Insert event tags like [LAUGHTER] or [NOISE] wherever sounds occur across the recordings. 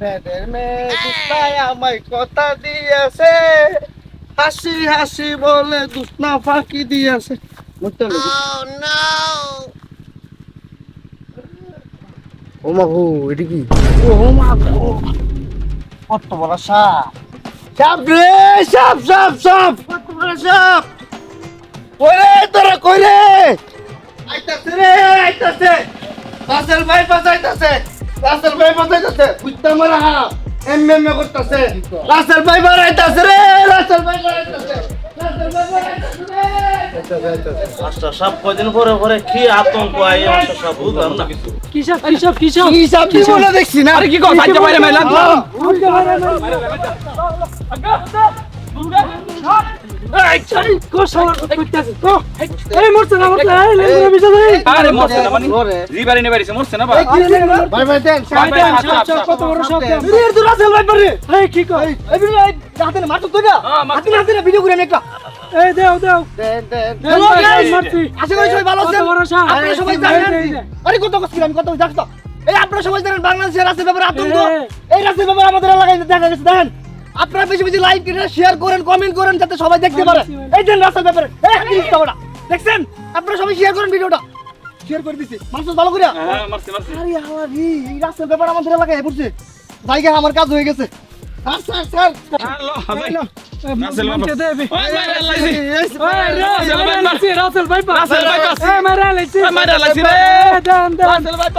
ব্যাডের মেয়ে দুস্তায় আমায় কথা দিয়েছে। হাসি হাসি বলে দুস্তা ফাঁকি দিয়েছে। বুঝতে ও মা গো এটা কি? ও মা গো কত বড় সাপ। সাপ রে সাপ সাপ সাপ। কত বড় সাপ। কইরে তোরা কইরে আইতাছে রে আইতাছে। রাসেল ভাই বাজাইতাছে রাসেল ভাই বাজাইতাছে বুঝতে মারা এম এম করতেছে রাসেল ভাই বাড়াইতাছে রে রাসেল ভাই বাড়াইতাছে রাসেল ভাই বাড়াইতাছে রে আচ্ছা সব কদিন পরে পরে কি আতঙ্ক আই আচ্ছা সব বুঝলাম না কিছু কিসব কিসব কিসব কি বলে দেখছি না আরে কি সাইতে বাইরে মেলাম আরে মরছে কত এই কি কয় এই বিরু এই হাতে না মারতো তো না মারতো। হাতে হাতে ভিডিও করে একটা। এই দেও দেও। দেন দেন। দেন, ভাই, মারছি। আশা করি সবাই ভালো কত আছেন? আপনারা সবাই জানেন? এই, এই, আরে কত কষ্ট আমি কত জানতো তো এই আপনারা সবাই জানেন বাংলাদেশের রাস্তার ব্যাপারে আতঙ্ক। এই। এই রাস্তার ব্যাপারে আমাদের এলাকায় দেখা গেছে দেখেন। আপনারা বেশি বেশি লাইক করে শেয়ার করেন কমেন্ট করেন যাতে সবাই দেখতে পারে এই যে রাস্তার ব্যাপারে দেখছেন আপনারা সবাই শেয়ার করেন ভিডিওটা শেয়ার করে দিছি মানুষ ভালো করে হ্যাঁ মারছে মারছে আরে আমার এই রাস্তার ব্যাপার আমাদের এলাকায় পড়ছে জায়গা আমার কাজ হয়ে গেছে স্যার স্যার স্যার রাসেল ভাই রাসেল ভাই পাস। এ মারা লাইছে মারা লাইছে রে। দেন দেন রাসেল ভাই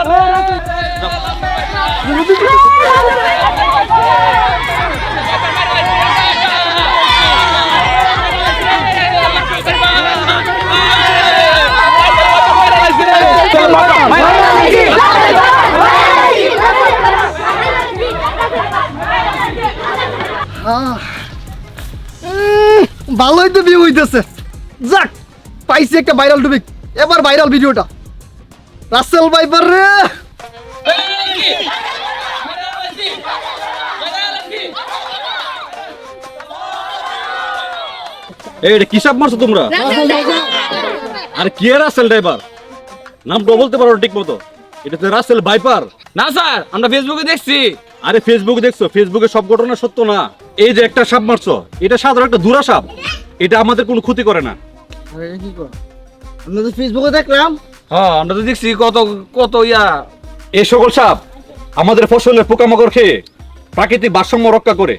হইতেছে যাক পাইছি একটা ভাইরাল টপিক এবার ভাইরাল ভিডিওটা। রাসেল ভাইপার রে। এটা মারছো তোমরা? আর কি রাসেল ড্রাইভার নামটা বলতে পারো ঠিক মতো। এটা তো রাসেল বাইপার না স্যার আমরা ফেসবুকে দেখছি। আরে ফেসবুকে দেখছ? ফেসবুকে সব ঘটনা সত্য না? এই যে একটা সাপ মারছো এটা সাধারণ একটা দুরা সাপ। এটা আমাদের কোনো ক্ষতি করে না। আমরা তো ফেসবুকে দেখলাম। হ্যাঁ আমরা তো দেখছি কত কত ইয়া। এই সকল সাপ আমাদের ফসলের পোকামাকড় খেয়ে প্রাকৃতিক ভারসাম্য রক্ষা করে।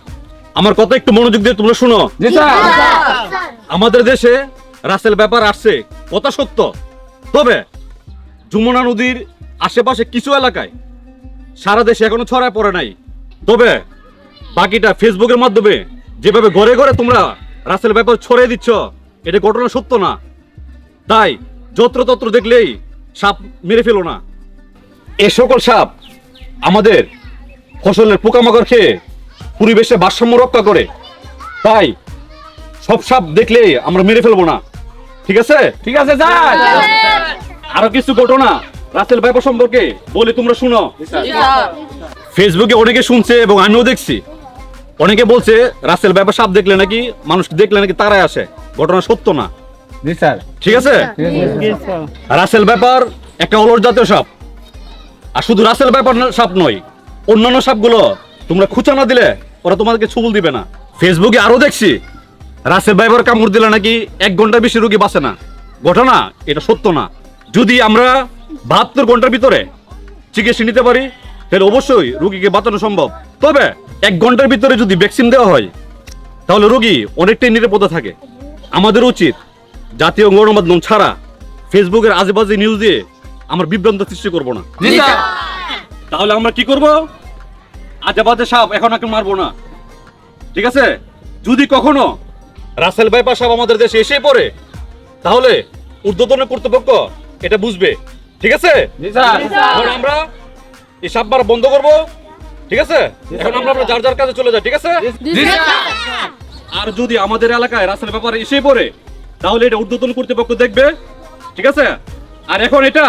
আমার কথা একটু মনোযোগ দিয়ে তোমরা শুনো। জি স্যার। আমাদের দেশে রাসেল ব্যাপার আসছে কথা সত্য। তবে যমুনা নদীর আশেপাশে কিছু এলাকায় সারা দেশে এখনও ছড়ায় পড়ে নাই। তবে বাকিটা ফেসবুকের মাধ্যমে যেভাবে ঘরে ঘরে তোমরা রাসেল ব্যাপার ছড়িয়ে দিচ্ছ। এটা ঘটনা সত্য না। তাই যত্রতত্র দেখলেই সাপ মেরে ফেলো না। এ সকল সাপ আমাদের ফসলের পোকামাকড় খেয়ে পরিবেশে ভারসাম্য রক্ষা করে। তাই সব সাপ দেখলে আমরা মেরে ফেলব না। ঠিক আছে? ঠিক আছে স্যার। আরও কিছু ঘটনা রাসেল ব্যাপার সম্পর্কে বলে তোমরা শুনো। ফেসবুকে অনেকে শুনছে এবং আমিও দেখছি। অনেকে বলছে রাসেল ব্যাপার সাপ দেখলে নাকি মানুষ দেখলে নাকি তারাই আসে। ঘটনা সত্য না? ঠিক আছে? রাসেল ব্যাপার একটা অলর জাতীয় সাপ। আর শুধু রাসেল ব্যাপার সাপ নয় অন্যান্য সাপগুলো তোমরা খুচা না দিলে ওরা তোমাদেরকে ছুবল দিবে না। ফেসবুকে আরও দেখছি রাসেল ব্যাপার কামড় দিলে নাকি এক ঘণ্টা বেশি রোগী বাঁচে না। ঘটনা এটা সত্য না। যদি আমরা বাহাত্তর ঘণ্টার ভিতরে চিকিৎসা নিতে পারি তাহলে অবশ্যই রোগীকে বাঁচানো সম্ভব। তবে এক ঘণ্টার ভিতরে যদি ভ্যাকসিন দেওয়া হয় তাহলে রোগী অনেকটাই নিরাপদে থাকে। আমাদের উচিত জাতীয় গণমাধ্যম ছাড়া ফেসবুকের আজেবাজে নিউজ দিয়ে আমরা বিভ্রান্ত সৃষ্টি করব না। তাহলে আমরা কি করব? আজেবাজে সাপ এখন এখন মারবো না। ঠিক আছে? যদি কখনো রাসেল বাইপাস সাপ আমাদের দেশে এসে পড়ে তাহলে ঊর্ধ্বতন কর্তৃপক্ষ এটা বুঝবে। ঠিক আছে? আমরা এই বন্ধ করব? ঠিক আছে? এখন আমরা আমরা যার যার কাছে চলে যাই ঠিক আছে? আর যদি আমাদের এলাকায় রাস্তার ব্যাপারে এসে পড়ে তাহলে এটা ঊর্ধ্বতন কর্তৃপক্ষ দেখবে ঠিক আছে? আর এখন এটা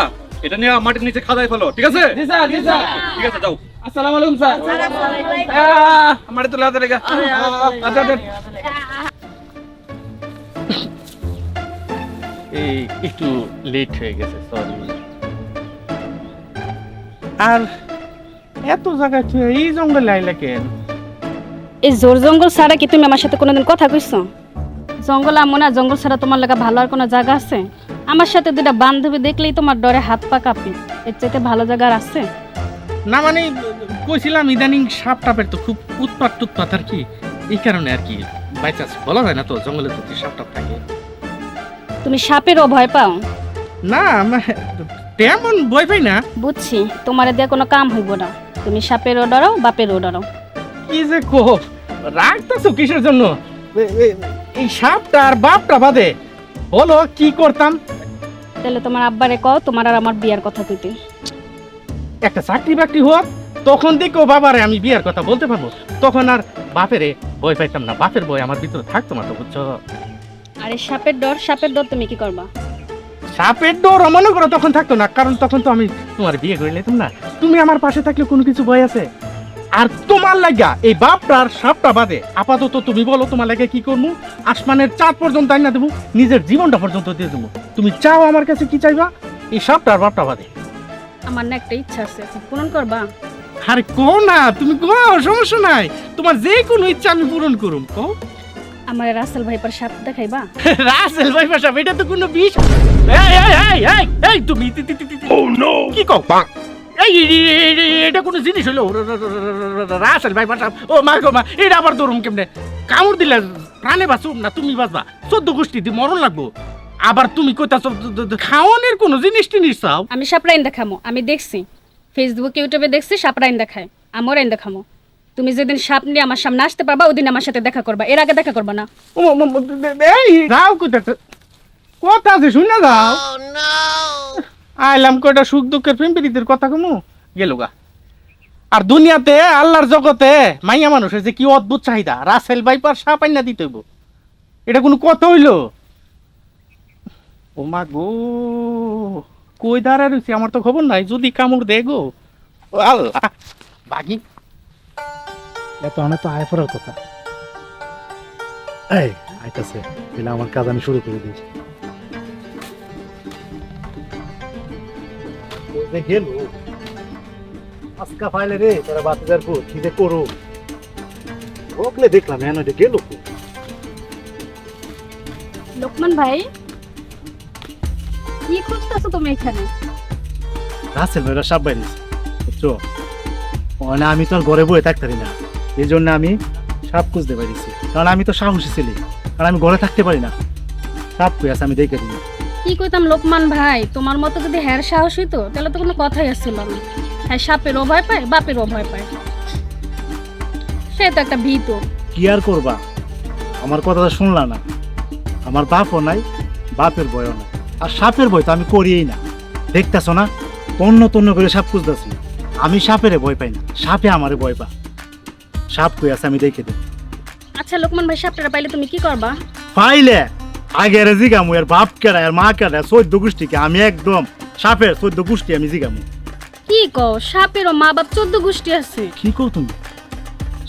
এটা নিয়ে মাটির নিচে খাদায় ফেলো ঠিক আছে? জি স্যার জি স্যার। ঠিক আছে যাও। আসসালামু আলাইকুম স্যার। আমার তো লাতে লেগা। আচ্ছা আচ্ছা। এই একটু লেট হয়ে গেছে সরি আর এত জায়গায় তুই এই জঙ্গলে আইলা কেন? এই জোর জঙ্গল ছাড়া কি তুমি আমার সাথে কোনোদিন কথা কইছো? জঙ্গল আমো না জঙ্গল ছাড়া তোমার লাগা ভালো আর কোনো জায়গা আছে? আমার সাথে দুটা বান্ধবী দেখলেই তোমার ডরে হাত পা কাঁপে। এর চাইতে ভালো জায়গা আর আছে? না মানে কইছিলাম ইদানিং সাপ টাপের তো খুব উৎপাত টুৎপাত আর কি। এই কারণে আর কি বাইচান্স বলা যায় না তো জঙ্গলে তো সাপ টাপ থাকে। তুমি সাপেরও ভয় পাও? না তেমন বই পাই না। বুঝছি তোমার দিয়ে কোনো কাম হইব না। তুমি সাপেরও ডরো বাপেরও ডরো। কি যে কো রাখতেছো কিসের জন্য? এই সাপটা আর বাপটা বাদে বলো কি করতাম? তাহলে তোমার আব্বারে কও তোমার আর আমার বিয়ার কথা কইতে। একটা চাকরি বাকরি হোক তখন দেখো বাবারে আমি বিয়ার কথা বলতে পারব। তখন আর বাপেরে বই পাইতাম না। বাপের ভয় আমার ভিতরে থাকতো না তো বুঝছ? আরে সাপের ডর সাপের ডর তুমি কি করবা? সাপের ডর মনে করো তখন থাকতো না। কারণ তখন তো আমি তোমার বিয়ে করে নিতাম না। তুমি আমার পাশে থাকলে কোনো কিছু ভয় আছে? আর তোমার লাগা এই বাপটার সাপটা বাদে আপাতত তুমি বলো তোমার লাগে কি করব? আসমানের চাঁদ পর্যন্ত আইনা দেবো নিজের জীবনটা পর্যন্ত দিয়ে দেবো। তুমি চাও আমার কাছে কি চাইবা? এই সাপটা আর বাপটা বাদে। আমার না একটা ইচ্ছা আছে পূরণ করবা? আরে কো না তুমি কো সমস্যা নাই। তোমার যে কোনো ইচ্ছা আমি পূরণ করুম কো আমার রাসেল ভাইপার সাপ দেখাইবা? [LAUGHS] রাসেল ভাই পাশা এটা তো কোনো বিষ এই এই এই এই এই তুমি তি- তি- তি- তি- তি- কি কও? এই এটা কোনো জিনিস হলো রাসেল ভাই পাশা ও মা গো মা এটা আবার ধরুম কেমনে? কামড় দিলে প্রাণে বাঁচুম না তুমি বাঁচবা? চোদ্দ গোষ্ঠী দি মরণ লাগবো। আবার তুমি কইতাছ খাওয়ানোর কোনো জিনিস টিনিস চাও? আমি সাপরাইন দেখামো আমি দেখছি। ফেসবুক ইউটিউবে দেখছি সাপরাইন দেখায়। আমার আইন দেখামো। তুমি যেদিন সাপ নিয়ে আমার সামনে আসতে পারবা ওদিন আমার সাথে দেখা করবা। এর আগে দেখা করবা না। এই যাও কইতাছ কথা আছে শুনে যাও। আইলাম কয়টা সুখ দুঃখের প্রেম প্রীতির কথা কমু? গেল গা। আর দুনিয়াতে আল্লাহর জগতে মাইয়া মানুষের যে কি অদ্ভুত চাহিদা। রাসেল বাইপার সাপ আইনা দিতে হইব। এটা কোনো কথা হইল? ও মা গো কই দাঁড়া রয়েছে? আমার তো খবর নাই। যদি কামড় দে গো। আল্লাহ বাগি এত অনেক তো আয় পড়ার কথা। এই আইতাছে তাহলে আমার কাজ আমি শুরু করে দিয়েছি। গেল। আজকা ফাইলে রে তারা পর কি যে করো। ওকলে দেখলাম হ্যাঁ নয় গেল লোকমান ভাই কি খুঁজতেছো তুমি এখানে? রাসেল ভাইরা সাপ বাইরে বুঝছ? আমি তো আর ঘরে বয়ে থাকতে না। এই জন্য আমি সাপ খুঁজতে পারিছি। কারণ আমি তো সাহসী ছেলে কারণ আমি ঘরে থাকতে পারি না। সাপ কই আছে আমি দেখে দিই কি কইতাম লোকমান ভাই তোমার মতো যদি হ্যার সাহস হইতো তাহলে তো কোনো কথাই আসছিল না। হ্যাঁ সাপেরও ভয় পায় বাপেরও ভয় পায়। সে তো একটা ভীত। কি আর করবা? আমার কথাটা শুনলা না। আমার বাপও নাই বাপের বয়ও নাই। আর সাপের ভয় তো আমি করিই না। দেখতেছ না তন্ন তন্ন করে সাপ খুঁজতেছি। আমি সাপেরে ভয় পাই না সাপে আমারে ভয় পা সাপ কই আছে আমি দেখে দিই। আচ্ছা লোকমান ভাই সাপটা পাইলে তুমি কি করবা? পাইলে? আগে রে জিগামু এর বাপ কেডা এর মা কেডা চোদ্দ গোষ্ঠীকে আমি একদম সাপের চোদ্দ গোষ্ঠী আমি জিগামু। কি কও সাপেরও মা বাপ চোদ্দ গোষ্ঠী আছে? কি কও তুমি?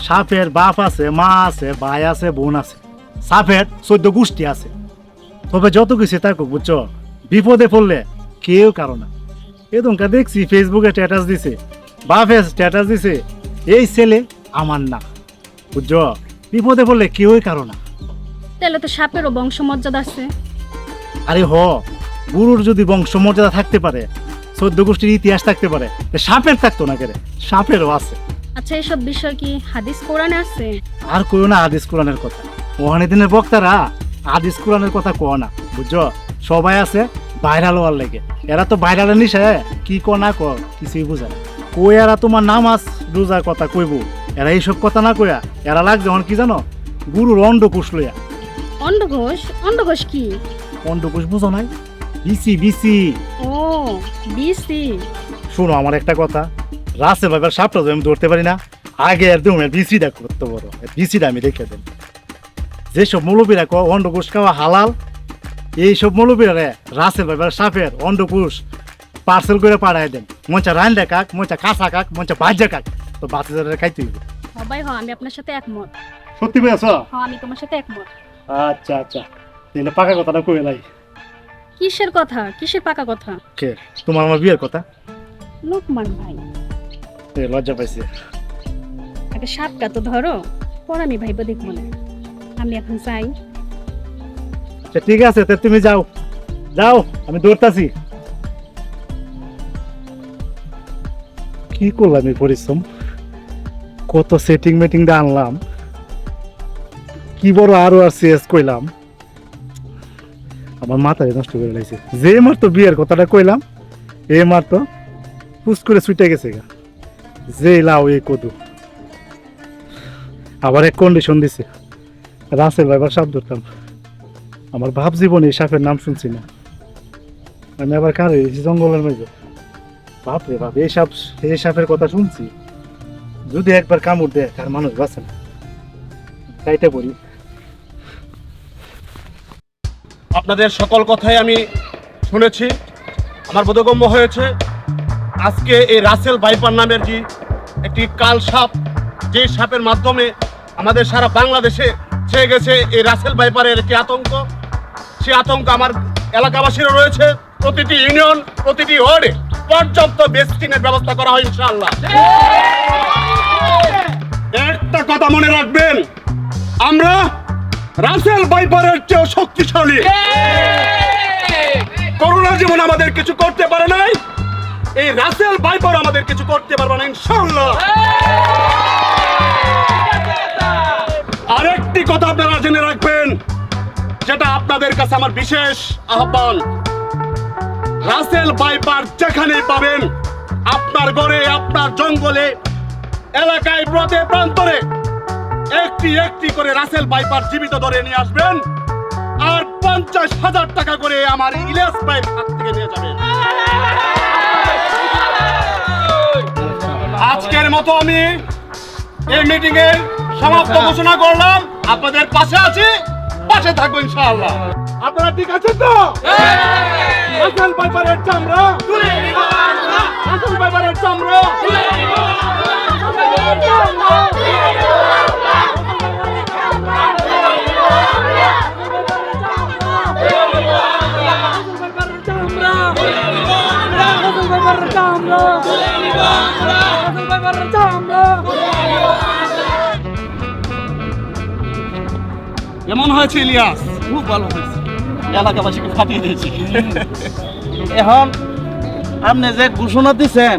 সাপের বাপ আছে মা আছে ভাই আছে বোন আছে। সাপের চোদ্দ গোষ্ঠী আছে। তবে যত কিছু থাকো বুঝছ? বিপদে পড়লে কেউ কারও না। এদমকা দেখছি ফেসবুকে স্ট্যাটাস দিছে বাপে স্ট্যাটাস দিছে এই ছেলে আমার না। বুঝছ? বিপদে পড়লে কেউই কারও না। তাহলে তো সাপেরও বংশমর্যাদা আছে। আরে হ গুরুর যদি বংশমর্যাদা থাকতে পারে চোদ্দ গোষ্ঠীর ইতিহাস থাকতে পারে সাপের থাকতো না কেরে সাপেরও আছে। আচ্ছা এইসব বিষয় কি হাদিস কোরআনে আছে? আর কইও না আদিস কোরআনের কথা। ওখানে দিনের বক্তারা আদিস কোরআনের কথা কও না বুঝছ? সবাই আছে ভাইরাল হওয়ার লেগে। এরা তো ভাইরালের নিশে কি ক না ক কিছুই বুঝে না। কই এরা তোমার নামাজ রোজার কথা কইব? এরা এইসব কথা না কইয়া এরা লাগ যখন কি জানো? গুরুর অন্ডকুশ লইয়া। অন্ডঘোষ অন্ডঘোষ কি? অন্ডকুশ বুঝো নাই? BC BC. ও বিসি। শোনো আমার একটা কথা। রাসেল ভাইবার সাপটা যদি আমি ধরতে পারি না। আগে আর দেবো বিসিটা করতে বড় বিসিটা আমি রেখে দেব। যেসব মৌলবীরা কো অন্ডকুশ খাওয়া হালাল এইসব মৌলবীরা রে রাসেল ভাইবার সাপের অন্ডকুশ পার্সেল করে পাঠাই দেন। মঞ্চা রান্দা কাক মঞ্চা কাঁচা কাক মঞ্চা ভাজা কাক। তো বাচ্চাদের খাইতে হইব। সবাই হ আমি আপনার সাথে একমত। সত্যি বলেছ হ্যাঁ আমি তোমার সাথে একমত। আচ্ছা আচ্ছা। তাহলে পাকা কথাটা কই লাই কিসের কথা? কিসের পাকা কথা? কে? তোমার আমার বিয়ের কথা? লোকমান ভাই। এ, লজ্জা পাইছি। একটা সাপটা তো ধরো পর আমি ভাইব দেখব না। আমি এখন চাই। আচ্ছা, ঠিক আছে তা তুমি যাও। যাও আমি দৌড়তাছি। কি করলাম এই পরিশ্রম? কত সেটিং মেটিং দিয়ে আনলাম। কি বড় আরও আর সিএস কইলাম। আমার মাথায় নষ্ট করে লাগছে যে মার তো বিয়ের কথাটা কইলাম এ মার তো হুস করে ছুটে গেছে গা। যে লাও এ কদু। আবার এক কন্ডিশন দিছে। রাসেল ভাইবার সাপ ধরতাম। আমার ভাব জীবনে এই সাপের নাম শুনছি না। আমি আবার কারে জঙ্গলের মধ্যে বাপরে বাপ, এই সাপ, এই সাপের কথা শুনছি? যদি একবার কামড় দেয়, তার মানুষ বাঁচে না। তাইটা বলি। আপনাদের সকল কথাই আমি শুনেছি, আমার বোধগম্য হয়েছে। আজকে এই রাসেল বাইপার নামের যে একটি কাল সাপ, যে সাপের মাধ্যমে আমাদের সারা বাংলাদেশে ছেয়ে গেছে এই রাসেল বাইপারের একটি আতঙ্ক। সেই আতঙ্ক আমার এলাকাবাসীরও রয়েছে, প্রতিটি ইউনিয়ন, প্রতিটি ওয়ার্ডে পর্যাপ্ত বেস্টিনের ব্যবস্থা করা হয়, ইনশাআল্লাহ। একটা কথা মনে রাখবেন। আমরা রাসেল ভাইপারের চেয়েও শক্তিশালী। করোনা জীবন আমাদের কিছু করতে পারে নাই। এই রাসেল ভাইপার আমাদের কিছু করতে পারবে না ইনশাআল্লাহ। আরেকটি কথা আপনারা জেনে রাখবেন যেটা আপনাদের কাছে আমার বিশেষ আহ্বান। রাসেল ভাইপার যেখানে পাবেন আপনার ঘরে আপনার জঙ্গলে এলাকায় প্রতে প্রান্তরে একটি একটি করে রাসেল বাইপার জীবিত ধরে নিয়ে আসবেন আর পঞ্চাশ হাজার টাকা করে আমার ইলিয়াস ভাইয়ের হাত থেকে নিয়ে যাবেন। আজকের মতো আমি এই মিটিং এর সমাপ্ত ঘোষণা করলাম। আপনাদের পাশে আছি পাশে থাকব ইনশাআল্লাহ। আপনারা ঠিক আছেন তো? রাসেল বাইপারের চামড়া রাসেল বাইপারের চামড়া। কেমন হয়েছে ইলিয়াস। খুব ভালো হয়েছে। এলাকাবাসীকে ফাটিয়ে দিয়েছি। এখন আপনি যে ঘোষণা দিচ্ছেন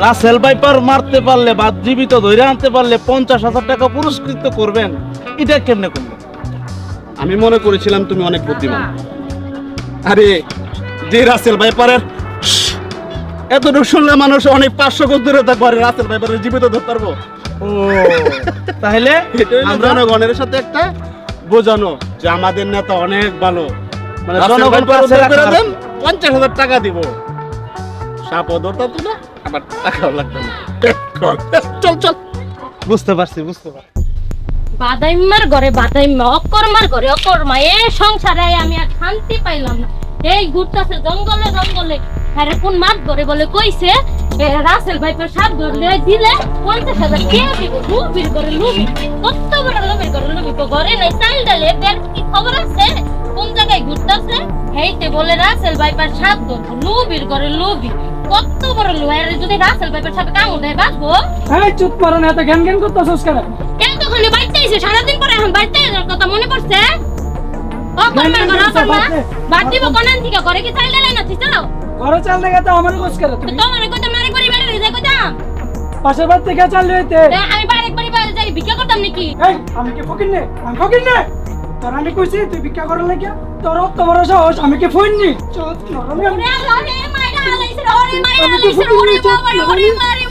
রাসেল বাইপার মারতে পারলে বা জীবিত ধরে আনতে পারলে পঞ্চাশ হাজার টাকা পুরস্কৃত করবেন এটা কেমনে করবেন? আমি মনে করেছিলাম তুমি অনেক বুদ্ধিমান। আরে যে রাসেল ভাইপারের এতটুকু শুনলে মানুষ অনেক পাঁচশো দূরে রাসেল ভাইপারের জীবিত ধরতে পারব? ও তাহলে [LAUGHS] জনগণের সাথে একটা বোঝানো যে আমাদের নেতা অনেক ভালো। মানে জনগণ পঞ্চাশ হাজার টাকা দিব। সাপও ধরতাম তো না। আবার টাকাও লাগতো না। চল চল। বুঝতে পারছি বুঝতে পারছি। বাদাইমার ঘরে বাদাইমা অকর্মার ঘরে অকর্মা এ সংসারে আমি আর শান্তি পাইলাম না। এই ঘুরতেছে জঙ্গলে জঙ্গলে। আরে কোন মাছ ধরে বলে কইছে? এ রাসেল ভাইপের সাপ ধরলে দিলে পঞ্চাশ হাজার কে দিব? লুবির করে লুবি। কত বড় লুবির করে লুবি তো ঘরে নাই। চাল ডালে বের কি খবর আছে? কোন জায়গায় ঘুরতেছে? হেইতে বলে রাসেল ভাইপার সাপ ধরবো লুবির করে লুবি। কত বড় লুয়ারে যদি রাসেল ভাইপার সাপে কামড় দেয় বাঁচবো? এই চুপ করো না এত জ্ঞান জ্ঞান করতেছস কেন? কেন তখন বাড়িতে এসে সারাদিন পরে এখন আসার কথা মনে পড়ছে? ও করবা বাদ দিব কোনান থেকে ঘরে কি চাল ডালে না চাও ঘরে চাল তো আমার কোস করে তুমি? তোমার না আরেকবারই বাইরে যাই কইতাম পাশের বাড়ি থেকে চাল লইতে আমি আরেকবারই বাইরে যাই ভিক্ষা করতাম নাকি? এই আমি কি ফকির নে? আমি ফকির নে? তোর আমি কইছি তুই ভিক্ষা করার লাগিয়া তোর অত বড় সাহস আমি কি ফইন নি? ওরে আল্লাহ রে মাইরা রে, ওরে মাইরা হালাইছে রে, ওরে বাবা মারি